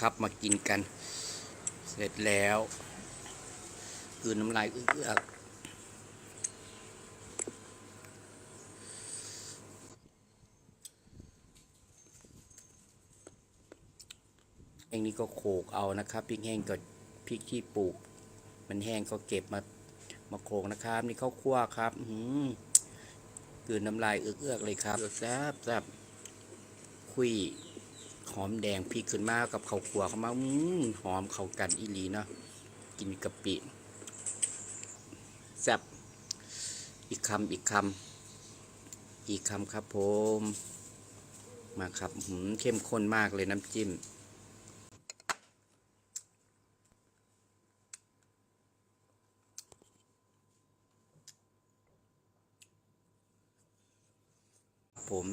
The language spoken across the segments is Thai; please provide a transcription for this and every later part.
ครับมากินกัน เสร็จแล้วกลืนน้ำลายเอื้อกเองนี่ก็โขกเอานะครับพริกแห้งกับพริกที่ปลูก มันแห้งก็เก็บมามาโขกนะครับ นี่ข้าวคั่วครับอื้อหือกลืนน้ำลายเอื้อกๆเลยครับแซ่บแซ่บคุย หอมแดงพริกขึ้นมากับข้าวคั่วเข้ามาอื้อหอมเข้ากันอีหลีเนาะกินกะปิแซ่บอีกคำอีกคำอีกคำครับผม มาครับหือเข้มข้นมากเลยน้ำจิ้มผม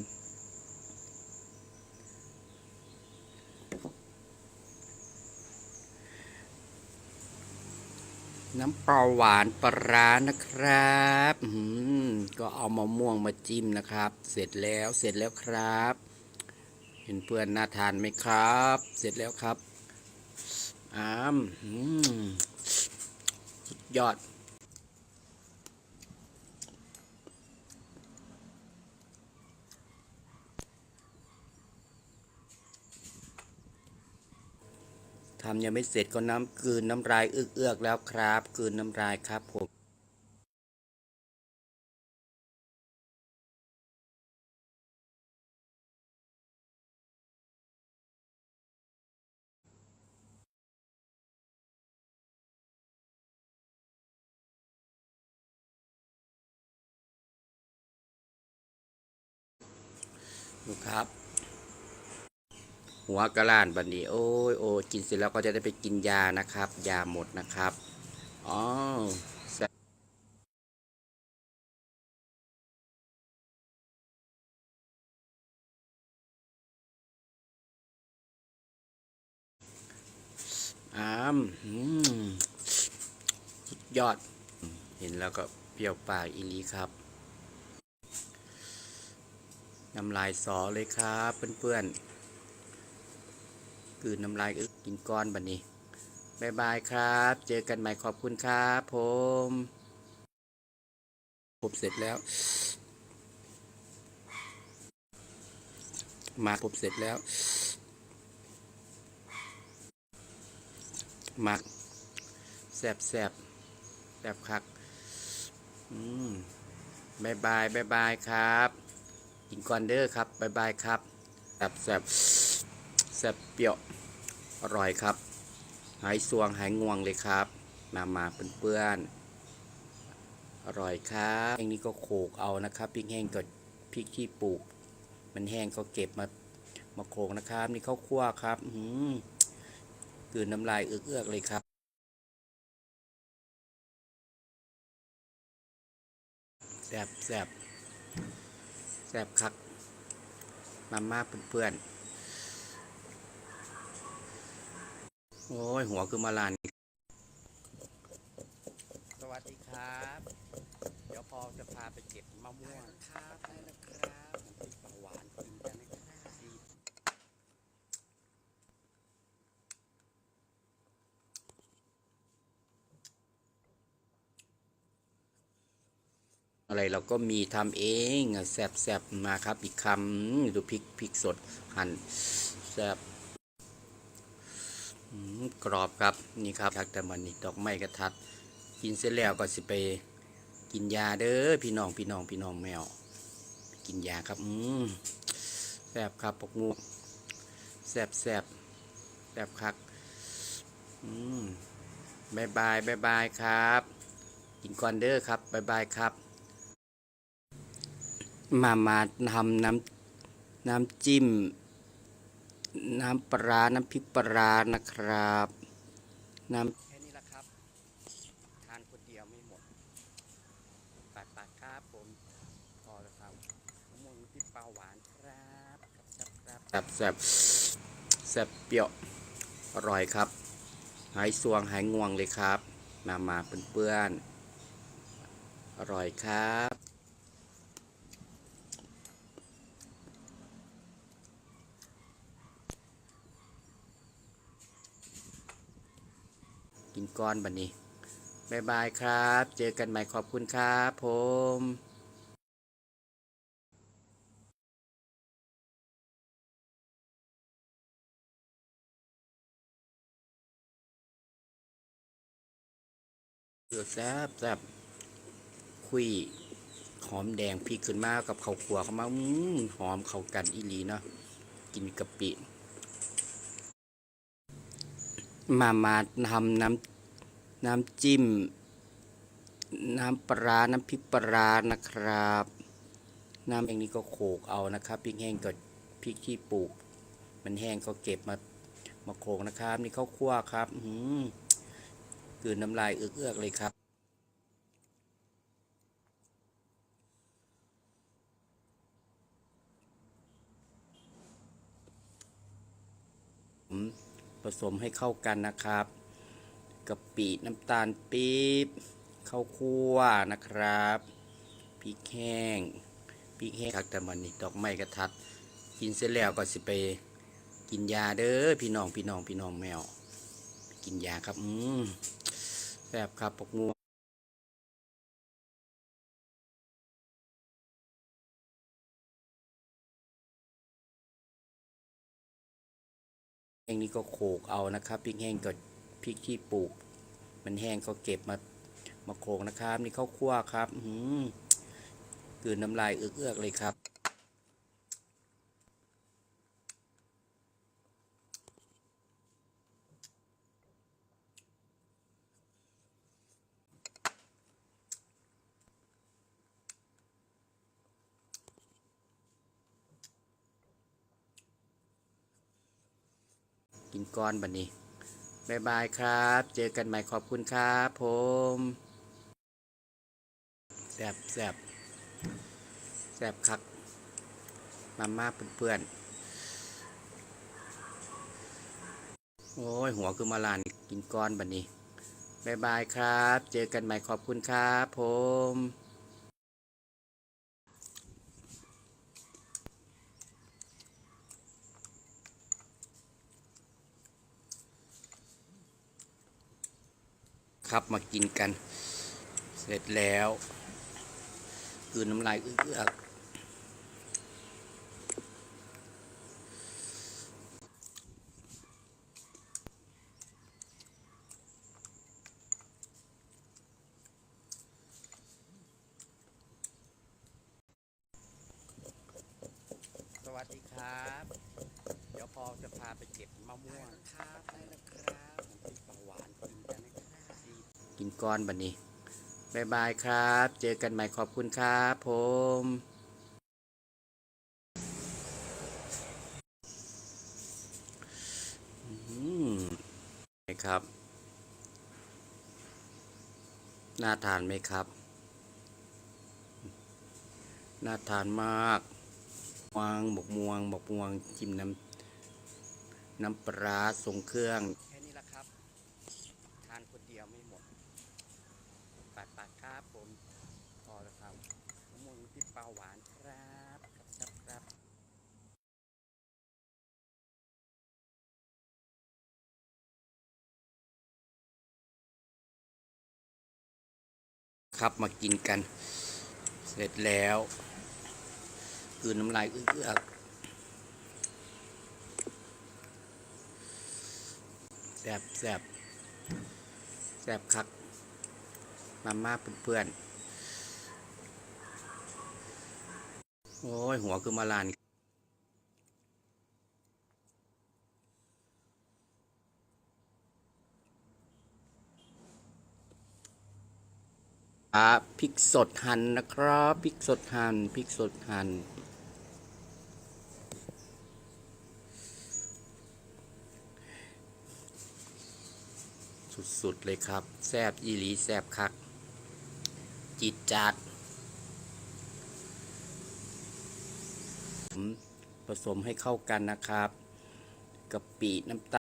น้ำปลาหวานปลาร้านะครับก็เอามะม่วงมาจิ้มนะครับ เสร็จแล้วเสร็จแล้วครับ เห็นเพื่อนน่าทานไหมครับ เสร็จแล้วครับอ้ามอืมสุดยอด ทำยังไม่เสร็จก็น้ำกลืนน้ำลายเอือกแล้วครับกลืนน้ำลายครับผมดูครับ หัวกระลานบันนี้ โอ้ยโอ้กินเสร็จแล้วก็จะได้ไปกินยานะครับ ยาหมดนะครับอ๋ออ้ามอืมสุดยอด เห็นแล้วก็เปรี้ยวปากอีลีครับ น้ำลายสอเลยครับเพื่อนๆ คืนน้ำลายอึกกินก้อนบันนี้บายบายครับ เจอกันใหม่ขอบคุณครับผมผมเสร็จแล้ว มาผมเสร็จแล้ว หมักแซบแซบแซบคัก อืมบายบายบายบายครับ กินก่อนเด้อครับบายบายครับแซบแซบ แซบเปรี้ยว อร่อยครับ หายสวงหายง่วงเลยครับ มามาเปื้อนๆอร่อยครับแห้งนี้ก็โขกเอานะครับพริกแห้งกับพริกที่ปลูก มันแห้งก็เก็บมามาโขกนะครับ นี่ข้าวคั่วครับอื้อหือกลืนน้ำลายเอื้อกๆเลยครับแซบแซบแซบคักมามาเพื่อนๆ โอ้ย หัวคือมาลาน สวัสดีครับ เดี๋ยวพอจะพาไปเก็บมะม่วงครับได้แล้วครับน้ำพริกปลาหวานกินกันนะครับอะไรเราก็มีทำเองอะแซบมาครับอีกคำดูพริกพริกสดหั่นแซบ กรอบครับนี่ครับทักแต่มันนี่ดอกไม้กระทัด กินเสร็จแล้วก็สิไปกินยาเด้อพี่น้องพี่น้องพี่น้องแมว กินยาครับอืมแซบครับปกงูแซบแซบแซบคักอืมบายบายบายบายครับ กินก่อนเด้อครับบายบายครับ มามาทำน้ำน้ำจิ้ม น้ำปลา น้ำพริกปลานะครับ น้ำแค่นี้ละครับ ทานคนเดียวไม่หมดปาดปาดครับผมพอแล้วครับมะม่วงน้ำพริกปลาหวานครับครับครับแซ่บแซ่บเปรี้ยวอร่อยครับ หายสวงหายง่วงเลยครับ มามาเปื้อนๆอร่อยครับ กินก้อนบันนี้บายบายครับ เจอกันใหม่ขอบคุณครับผมเดือดแซ่บแซบคุยหอมแดงพริกขึ้นมากับข้าวคั่วเข้ามาหอมเข้ากันอีหลีเนาะกินกะปิ มามาทำน้ำน้ำจิ้ม น้ำปลา น้ำพริกปลานะครับ น้ำเองนี่ก็โขกเอานะครับพริกแห้งก็พริกที่ปลูก มันแห้งก็เก็บมามาโขกนะครับ นี่ข้าวคั่วครับอืมกืนน้ำลายเอื้อกๆเลยครับผม ผสมให้เข้ากันนะครับกะปิน้ำตาลปี๊บข้าวคั่วนะครับพริกแห้งพริกแห้งคักแต่มันนี่ดอกไม้กระทัด กินเสร็จแล้วก็สิไปกินยาเด้อพี่น้องพี่น้องพี่น้องแมว กินยาครับอืมแซ่บครับปกงัว แห้งนี่ก็โขกเอานะครับพริกแห้งก็พริกที่ปลูก มันแห้งก็เก็บมามาโขกนะครับ นี่ข้าวคั่วครับอืมกืนน้ำลายเอือกๆเลยครับ กินก้อนบันนี้บายบายครับ เจอกันใหม่ขอบคุณครับผมแซบแซบแซบคักมาม่าเพื่อนๆ โอ้ย หัวคือมาลานกินก้อนบันนี้บายบายครับ เจอกันใหม่ขอบคุณครับผม ครับมากินกัน เสร็จแล้วคือน้ำลายเอื้อกๆสวัสดีครับ เดี๋ยวพอจะพาไปเก็บมะม่วงครับได้แล้วครับน้ำพริกปลาหวานกินกันนะครับ กินก้อนบันนี้บายบายครับ เจอกันใหม่ขอบคุณครับผมอืมครับ น่าทานไหมครับ น่าทานมากวางบกม่วงบกม่วงจิ้มน้ำน้ำปลาร้าทรงเครื่อง แค่นี้ละครับ ทานคนเดียวไม่หมด ปาดปาดครับ ผมพอแล้วครับมะม่วงที่ปลาหวานครับครับครับครับมากินกัน เสร็จแล้วกลืนน้ำลายเอื้อกแซ่บแซ่บแซ่บคัก มาม่าเพื่อนๆ โอ้ย หัวคือมาลานอ่าพริกสดหั่นนะครับพริกสดหั่นพริกสดหั่นสุด ๆ เลยครับ แซบอีหลี แซบคัก จิตจัดผมผสมให้เข้ากันนะครับกะปิน้ำตาล